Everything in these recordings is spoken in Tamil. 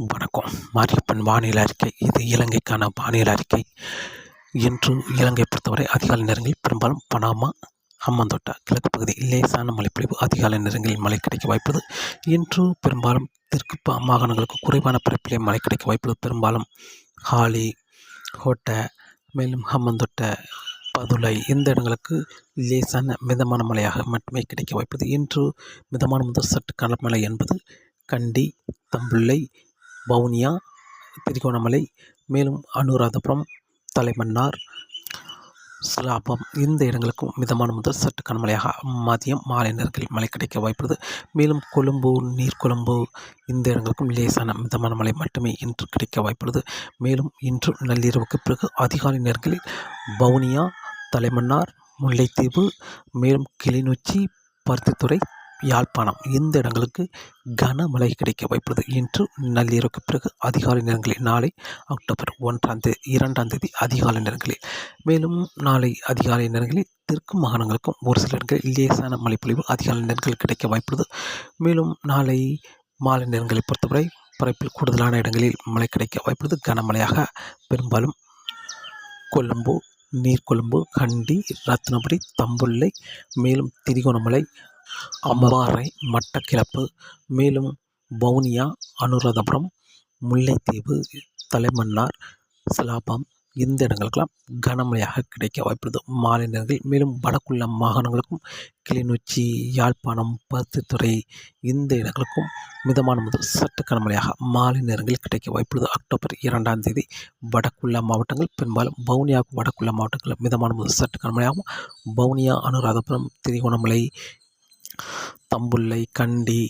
வணக்கம். மாரியப்பன் வானிலை அறிக்கை. இது இலங்கைக்கான வானிலை அறிக்கை. இன்று இலங்கை பொறுத்தவரை அதிகாலை நேரங்களில் பெரும்பாலும் பனாமா அம்மந்தோட்டா கிழக்கு பகுதி லேசான மழைப்பொழிவு அதிகாலை நேரங்களில் மழை கிடைக்க வாய்ப்பது இன்று பெரும்பாலும் தெற்கு மாகாணங்களுக்கு குறைவான பரப்பிலே மழை கிடைக்க வாய்ப்பது பெரும்பாலும் ஹாலி ஹோட்டை மேலும் ஹம்மந்தோட்ட பதுளை இந்த இடங்களுக்கு லேசான மிதமான மழையாக மட்டுமே கிடைக்க வாய்ப்பது இன்று மிதமான முதல் சற்று கனமழை என்பது கண்டி தம்புள்ளை வவுனியா திருகோணமலை மேலும் அனுராதபுரம் தலைமன்னார் சிலாபம். இந்த இடங்களுக்கும் மிதமான முதல் சற்று கனமழையாக மதியம் மாலை நேரங்களில் மழை கிடைக்க வாய்ப்புள்ளது. மேலும் கொழும்பு நீர்கொழும்பு இந்த இடங்களுக்கும் லேசான மிதமான மழை மட்டுமே இன்று கிடைக்க வாய்ப்புள்ளது. மேலும் இன்று நள்ளிரவுக்கு பிறகு அதிகாலை நேரங்களில் வவுனியா தலைமன்னார் முல்லைத்தீவு மேலும் கிளிநொச்சி பருத்தித்துறை யாழ்ப்பாணம். இந்த இடங்களுக்கு கனமழை கிடைக்க வாய்ப்புள்ளது. இன்று நள்ளிரவுக்கு பிறகு அதிகாலை நேரங்களில் நாளை அக்டோபர் ஒன்றாம் தேதி இரண்டாம் தேதி அதிகாலை நேரங்களில். மேலும் நாளை அதிகாலை நேரங்களில் தெற்கு மாகாணங்களுக்கும் ஒரு சில இடங்களில் லேசான மழைப்பொழிவு அதிகாலை நேரங்களில் கிடைக்க வாய்ப்புள்ளது. மேலும் நாளை மாலை நேரங்களை பொறுத்தவரை பரப்பில் கூடுதலான இடங்களில் மழை கிடைக்க வாய்ப்புள்ளது. கனமழையாக பெரும்பாலும் கொழும்பு நீர்கொழும்பு கண்டி ரத்னபுரி தம்புள்ளை மேலும் திரிகோணமலை அம்பாறை மட்டக்கிளப்பு மேலும் வவுனியா அனுராதபுரம் முல்லைத்தீவு தலைமன்னார் சிலாபம் இந்த இடங்களுக்கெல்லாம் கனமழையாக கிடைக்க வாய்ப்புள்ளது. மாலை நேரங்களில் மேலும் வடக்குள்ள மாகாணங்களுக்கும் கிளிநொச்சி யாழ்ப்பாணம் பருத்தித்துறை இந்த இடங்களுக்கும் மிதமான முதல் சற்று கனமழையாக மாலை நேரங்களில் கிடைக்க வாய்ப்புள்ளது. அக்டோபர் இரண்டாம் தேதி வடக்குள்ள மாவட்டங்கள் பெரும்பாலும் வவுனியாவுக்கு வடக்குள்ள மாவட்டங்களில் மிதமான முதல் சற்று கனமழையாகவும் வவுனியா அனுராதபுரம் திரிகோணமலை தம்புள்ளை கண்டி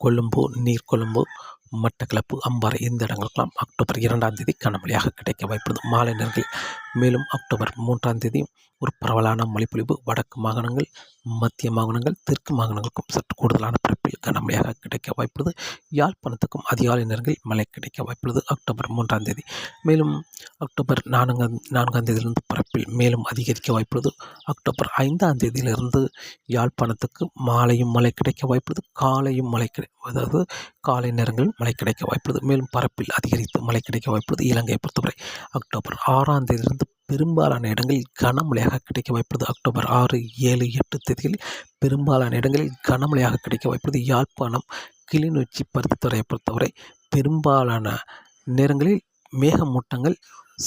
கொழும்பு நீர்கொழும்பு மட்டக்களப்பு அம்பாறை இந்த இடங்களுக்கெல்லாம் அக்டோபர் இரண்டாம் தேதி கனமழையாக கிடைக்க வாய்ப்புள்ளது. மாலை நேரங்களில் மேலும் அக்டோபர் மூன்றாம் தேதி ஒரு பரவலான மழைப்பொழிவு வடக்கு மாகாணங்கள் மத்திய மாகாணங்கள் தெற்கு மாகாணங்களுக்கும் சற்று கூடுதலான பரப்பில் கனமழையாக கிடைக்க வாய்ப்புள்ளது. யாழ்ப்பாணத்துக்கும் அதிகாலை நேரங்களில் மழை கிடைக்க வாய்ப்புள்ளது அக்டோபர் மூன்றாம் தேதி. மேலும் அக்டோபர் நான்காம் நான்காம் தேதியிலிருந்து பரப்பில் மேலும் அதிகரிக்க வாய்ப்புள்ளது. அக்டோபர் ஐந்தாம் தேதியிலிருந்து யாழ்ப்பாணத்துக்கு மாலையும் மழை கிடைக்க வாய்ப்புள்ளது காலையும் மழை கிடை அதாவது காலை நேரங்களில் மழை கிடைக்க வாய்ப்புள்ளது. மேலும் பரப்பில் அதிகரித்து மழை கிடைக்க வாய்ப்புள்ளது இலங்கையை பொறுத்தவரை. அக்டோபர் ஆறாம் தேதியிலிருந்து பெரும்பாலான இடங்களில் கனமழையாக கிடைக்க வாய்ப்புள்ளது. அக்டோபர் ஆறு ஏழு எட்டு தேதிகளில் பெரும்பாலான இடங்களில் கனமழையாக கிடைக்க வாய்ப்புள்ளது. யாழ்ப்பாணம் கிளிநொச்சி பருத்தித்துறையை பொறுத்தவரை பெரும்பாலான நேரங்களில் மேகமூட்டங்கள்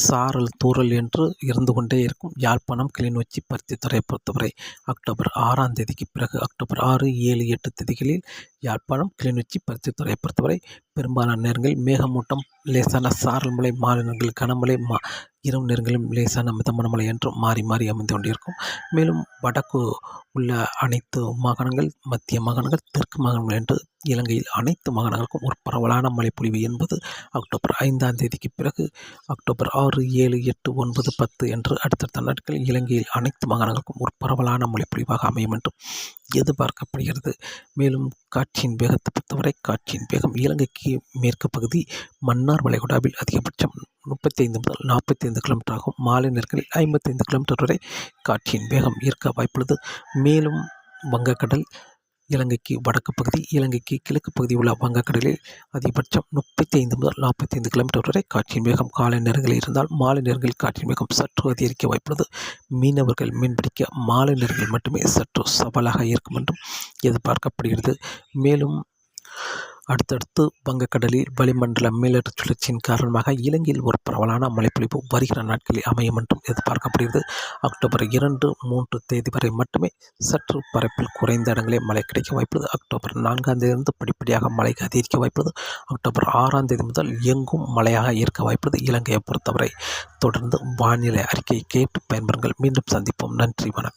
சாரல் தூறல் என்று இருந்து கொண்டே இருக்கும். யாழ்ப்பாணம் கிளிநொச்சி பருத்தித்துறையை பொறுத்தவரை அக்டோபர் ஆறாம் தேதிக்கு பிறகு அக்டோபர் ஆறு ஏழு எட்டு தேதிகளில் யாழ்ப்பாணம் கிளிநொச்சி பருத்தித்துறையை பொறுத்தவரை பெரும்பாலான நேரங்களில் மேகமூட்டம் லேசான சாரல் மலை மாநிலங்கள் கனமழை மா இரவு நேரங்களிலும் லேசான மிதமான மழை என்றும் மாறி மாறி அமைந்து கொண்டிருக்கும். மேலும் வடக்கு உள்ள அனைத்து மாகாணங்கள் மத்திய மாகாணங்கள் தெற்கு மாகாணங்கள் என்று இலங்கையில் அனைத்து மாகாணங்களுக்கும் ஒரு பரவலான மழைப்பொழிவு என்பது அக்டோபர் ஐந்தாம் தேதிக்கு பிறகு அக்டோபர் ஆறு ஏழு எட்டு ஒன்பது பத்து என்று அடுத்தடுத்த நாட்களில் இலங்கையில் அனைத்து மாகாணங்களுக்கும் ஒரு பரவலான மழைப்பொழிவாக அமையும் என்றும் எதிர்பார்க்கப்படுகிறது. மேலும் காற்றின் வேகத்தை பொறுத்தவரை காற்றின் வேகம் இலங்கைக்கு மேற்கு பகுதி மன்னார் வளைகுடாவில் அதிகபட்சம் முப்பத்தைந்து முதல் நாற்பத்தைந்து கிலோமீட்டர் ஆகும் மாலை நேரங்களில் ஐம்பத்தைந்து கிலோமீட்டர் வரை காற்றின் வேகம் இருக்க வாய்ப்புள்ளது. மேலும் வங்கக்கடல் இலங்கைக்கு வடக்கு பகுதி இலங்கைக்கு கிழக்கு பகுதி உள்ள வங்கக்கடலில் அதிகபட்சம் முப்பத்தி ஐந்து முதல் நாற்பத்தி ஐந்து கிலோமீட்டர் வரை காற்றின் வேகம் காலை நேரங்களில் இருந்தால் மாலை நேரங்களில் காற்றின் வேகம் சற்று அதிகரிக்க வாய்ப்புள்ளது. மீனவர்கள் மீன்பிடிக்க மாலை நேரங்களில் மட்டுமே சற்று சவாலாக இருக்கும் என்றும் எதிர்பார்க்கப்படுகிறது. மேலும் அடுத்தடுத்து வங்கக்கடலில் வளிமண்டல மேலடுக்கு சுழற்சியின் காரணமாக இலங்கையில் ஒரு பரவலான மழைப்பொழிவு வருகிற நாட்களில் அமையும் என்றும் எதிர்பார்க்கப்படுகிறது. அக்டோபர் இரண்டு மூன்று தேதி வரை மட்டுமே சற்று பரப்பில் குறைந்த இடங்களே மழை கிடைக்க வாய்ப்புள்ளது. அக்டோபர் நான்காம் தேதியிலிருந்து படிப்படியாக மழை அதிகரிக்க வாய்ப்புள்ளது. அக்டோபர் ஆறாம் தேதி முதல் எங்கும் மழையாக இருக்க வாய்ப்புள்ளது. இலங்கையை பொறுத்தவரை தொடர்ந்து வானிலை அறிக்கையை கேட்டு பயன்பெறுங்கள். மீண்டும் சந்திப்போம். நன்றி வணக்கம்.